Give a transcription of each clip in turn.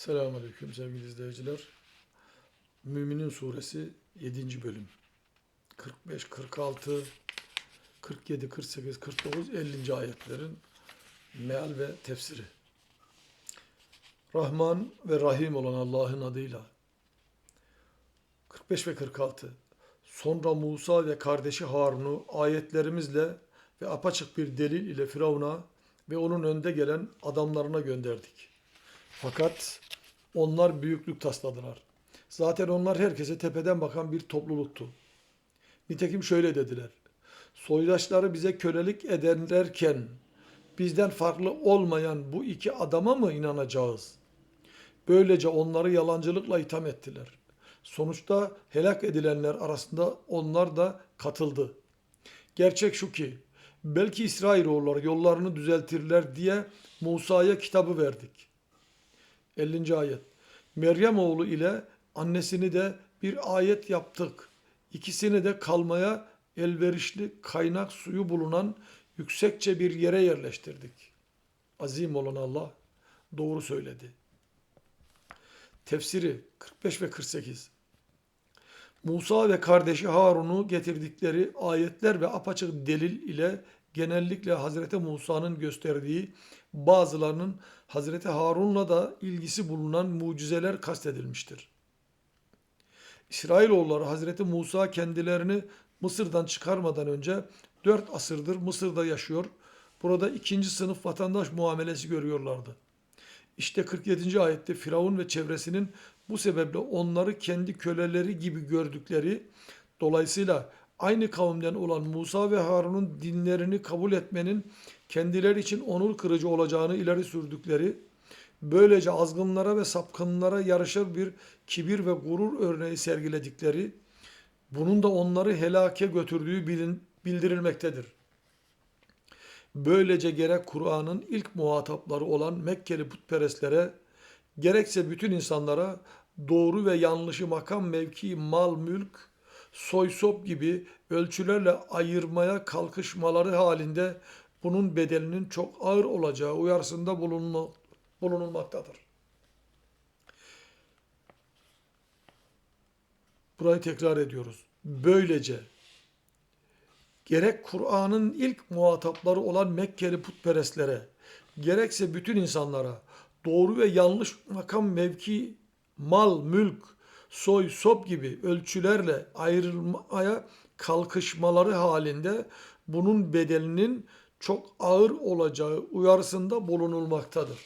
Selamünaleyküm sevgili izleyiciler. Müminin suresi 7. bölüm. 45, 46, 47, 48, 49, 50. ayetlerin meal ve tefsiri. Rahman ve Rahim olan Allah'ın adıyla. 45 ve 46. Sonra Musa ve kardeşi Harun'u ayetlerimizle ve apaçık bir delil ile Firavun'a ve onun önde gelen adamlarına gönderdik. Fakat onlar büyüklük tasladılar. Zaten onlar herkese tepeden bakan bir topluluktu. Nitekim şöyle dediler. Soydaşları bize kölelik ederlerken bizden farklı olmayan bu iki adama mı inanacağız? Böylece onları yalancılıkla itham ettiler. Sonuçta helak edilenler arasında onlar da katıldı. Gerçek şu ki belki İsrailoğulları yollarını düzeltirler diye Musa'ya kitabı verdik. 50. ayet. Meryem oğlu ile annesini de bir ayet yaptık. İkisini de kalmaya elverişli kaynak suyu bulunan yüksekçe bir yere yerleştirdik. Azim olan Allah doğru söyledi. Tefsiri 45 ve 48. Musa ve kardeşi Harun'u getirdikleri ayetler ve apaçık delil ile genellikle Hazreti Musa'nın gösterdiği bazılarının Hazreti Harun'la da ilgisi bulunan mucizeler kastedilmiştir. İsrailoğulları Hazreti Musa kendilerini Mısır'dan çıkarmadan önce 4 asırdır Mısır'da yaşıyor. Burada ikinci sınıf vatandaş muamelesi görüyorlardı. İşte 47. ayette Firavun ve çevresinin bu sebeple onları kendi köleleri gibi gördükleri, dolayısıyla aynı kavimden olan Musa ve Harun'un dinlerini kabul etmenin kendileri için onur kırıcı olacağını ileri sürdükleri, böylece azgınlara ve sapkınlara yarışır bir kibir ve gurur örneği sergiledikleri, bunun da onları helake götürdüğü bilin, bildirilmektedir. Böylece gerek Kur'an'ın ilk muhatapları olan Mekkeli putperestlere, gerekse bütün insanlara doğru ve yanlışı makam mevki, mal, mülk, soy sop gibi ölçülerle ayırmaya kalkışmaları halinde bunun bedelinin çok ağır olacağı uyarsında bulunma, bulunulmaktadır. Burayı tekrar ediyoruz. Böylece gerek Kur'an'ın ilk muhatapları olan Mekkeli putperestlere, gerekse bütün insanlara doğru ve yanlış makam mevki, mal, mülk, soy, sop gibi ölçülerle ayrılmaya kalkışmaları halinde bunun bedelinin çok ağır olacağı uyarısında bulunulmaktadır.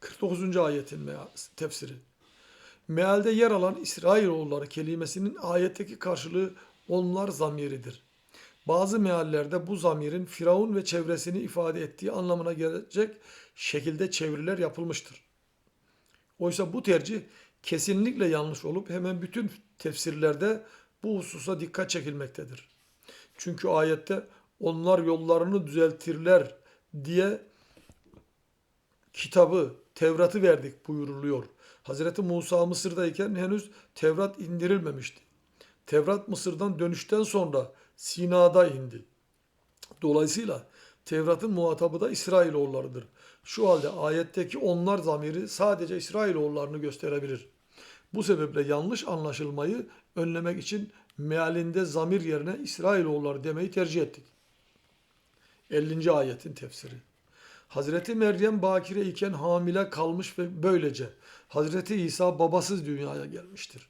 49. ayetin tefsiri. Mealde yer alan İsrailoğulları kelimesinin ayetteki karşılığı onlar zamiridir. Bazı meallerde bu zamirin Firavun ve çevresini ifade ettiği anlamına gelecek şekilde çeviriler yapılmıştır. Oysa bu tercih kesinlikle yanlış olup hemen bütün tefsirlerde bu hususa dikkat çekilmektedir. Çünkü ayette onlar yollarını düzeltirler diye kitabı, Tevrat'ı verdik buyuruluyor. Hazreti Musa Mısır'dayken henüz Tevrat indirilmemişti. Tevrat Mısır'dan dönüşten sonra Sina'da indi. Dolayısıyla Tevrat'ın muhatabı da İsrailoğullarıdır. Şu halde ayetteki onlar zamiri sadece İsrailoğullarını gösterebilir. Bu sebeple yanlış anlaşılmayı önlemek için mealinde zamir yerine İsrailoğulları demeyi tercih ettik. 50. ayetin tefsiri. Hazreti Meryem bakire iken hamile kalmış ve böylece Hazreti İsa babasız dünyaya gelmiştir.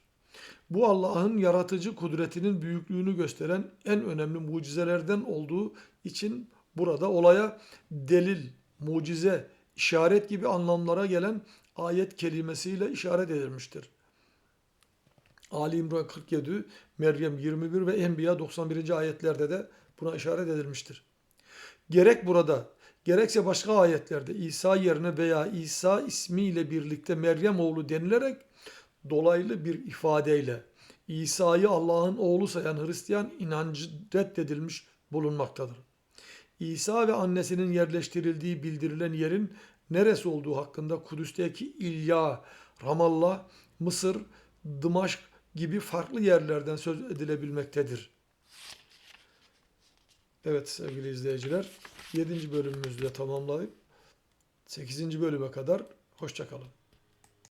Bu Allah'ın yaratıcı kudretinin büyüklüğünü gösteren en önemli mucizelerden olduğu için burada olaya delil, mucize, işaret gibi anlamlara gelen ayet kelimesiyle işaret edilmiştir. Ali İmran 47, Meryem 21 ve Enbiya 91. ayetlerde de buna işaret edilmiştir. Gerek burada gerekse başka ayetlerde İsa yerine veya İsa ismiyle birlikte Meryem oğlu denilerek dolaylı bir ifadeyle İsa'yı Allah'ın oğlu sayan Hristiyan inancı reddedilmiş bulunmaktadır. İsa ve annesinin yerleştirildiği bildirilen yerin neresi olduğu hakkında Kudüs'teki İlya, Ramallah, Mısır, Dımaşk gibi farklı yerlerden söz edilebilmektedir. Evet sevgili izleyiciler 7. bölümümüzü de tamamlayıp 8. bölüme kadar hoşçakalın.